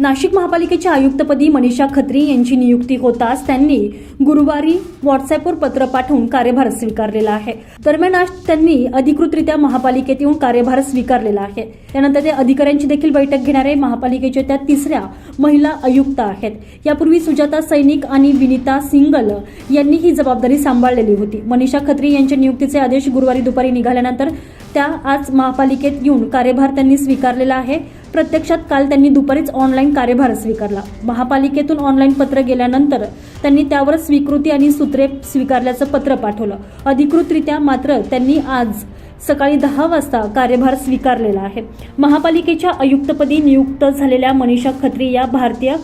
नाशिक महापालिकेच्या आयुक्तपदी मनीषा खत्री यांची नियुक्ती होताच त्यांनी गुरुवारी व्हॉट्सअपवर पत्र पाठवून कार्यभार स्वीकारलेला आहे. दरम्यान आज त्यांनी अधिकृतरित्या महापालिकेत येऊन कार्यभार स्वीकारलेला आहे. त्यानंतर ते अधिकाऱ्यांची देखील बैठक घेणारे महापालिकेच्या त्या तिसऱ्या महिला आयुक्त आहेत. यापूर्वी सुजाता सैनिक आणि विनिता सिंगल यांनी ही जबाबदारी सांभाळलेली होती. मनीषा खत्री यांच्या नियुक्तीचे आदेश गुरुवारी दुपारी निघाल्यानंतर त्या आज महापालिकेत येऊन कार्यभार त्यांनी स्वीकारलेला आहे. प्रत्यक्षात काल त्यांनी दुपारीच ऑनलाईन कार्यभार स्वीकारला. महापालिकेतून ऑनलाईन पत्र गेल्यानंतर त्यांनी त्यावर स्वीकृती आणि सूत्रे स्वीकारल्याचं पत्र पाठवलं. अधिकृतरित्या मात्र त्यांनी आज सकाळी दहा वाजता कार्यभार स्वीकारलेला आहे. महापालिकेच्या आयुक्तपदी नियुक्त झालेल्या मनीषा खत्री या भारतीय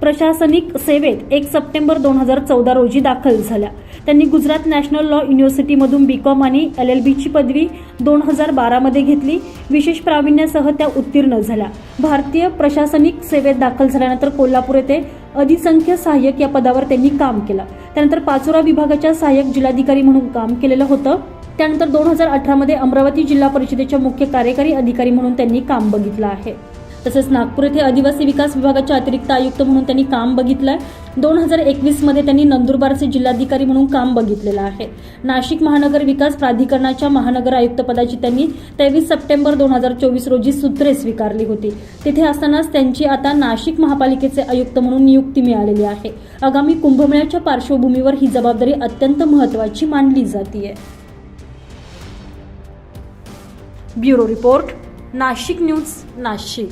प्रशासनिक सेवेत एक सप्टेंबर दोन हजार चौदा रोजी दाखल झाल्या. त्यांनी गुजरात नॅशनल लॉ युनिव्हर्सिटीमधून बी कॉम आणि एल एल बीची पदवी दोन हजार बारामध्ये घेतली. विशेष प्रावीण्यासह त्या उत्तीर्ण झाल्या. भारतीय प्रशासनिक सेवेत दाखल झाल्यानंतर कोल्हापूर येथे अधिसंख्य सहाय्यक या पदावर त्यांनी काम केलं. त्यानंतर पाचोरा विभागाच्या सहाय्यक जिल्हाधिकारी म्हणून काम केलेलं होतं. त्यानंतर दोन हजार अठरामध्ये अमरावती जिल्हा परिषदेच्या मुख्य कार्यकारी अधिकारी म्हणून त्यांनी काम बघितलं आहे. तसेच नागपूर येथे आदिवासी विकास विभागाच्या अतिरिक्त आयुक्त म्हणून त्यांनी काम बघितलंय. दोन हजार एकवीसमध्ये त्यांनी नंदुरबारचे जिल्हाधिकारी म्हणून काम बघितलेलं आहे. नाशिक महानगर विकास प्राधिकरणाच्या महानगर आयुक्त पदाची त्यांनी तेवीस सप्टेंबर दोन हजार चोवीस रोजी सूत्रे स्वीकारली होती. तिथे असतानाच त्यांची आता नाशिक महापालिकेचे आयुक्त म्हणून नियुक्ती मिळालेली आहे. आगामी कुंभमेळ्याच्या पार्श्वभूमीवर ही जबाबदारी अत्यंत महत्त्वाची मानली जाते bureau report. Nashik news Nashik.